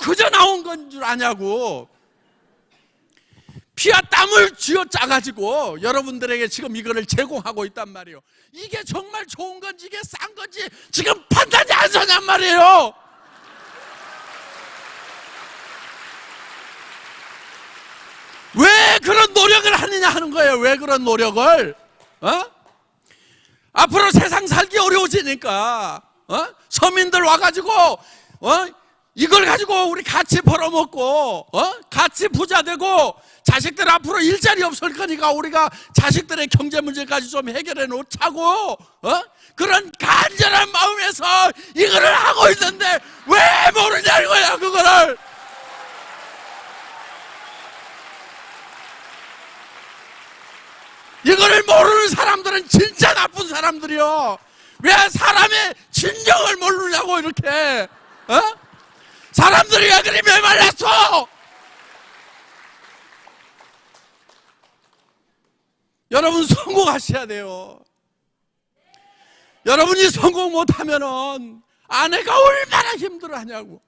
그저 나온 건 줄 아냐고. 피와 땀을 쥐어 짜가지고 여러분들에게 지금 이거를 제공하고 있단 말이에요. 이게 정말 좋은 건지 이게 싼 건지 지금 판단이 안 서냔 말이에요. 왜 그런 노력을 하느냐 하는 거예요. 왜 그런 노력을? 어? 앞으로 세상 살기 어려워지니까 어? 서민들 와가지고 어? 이걸 가지고 우리 같이 벌어먹고 어? 같이 부자 되고 자식들 앞으로 일자리 없을 거니까 우리가 자식들의 경제 문제까지 좀 해결해 놓자고 어? 그런 간절한 마음에서 이거를 하고 있는데 왜 모르냐는 거야 그거를 이거를 모르는 사람들은 진짜 나쁜 사람들이요. 왜 사람의 진정을 모르냐고 이렇게 어? 사람들이 왜 그리 메말랐어? 여러분 성공하셔야 돼요. 여러분이 성공 못하면은 아내가 얼마나 힘들어하냐고.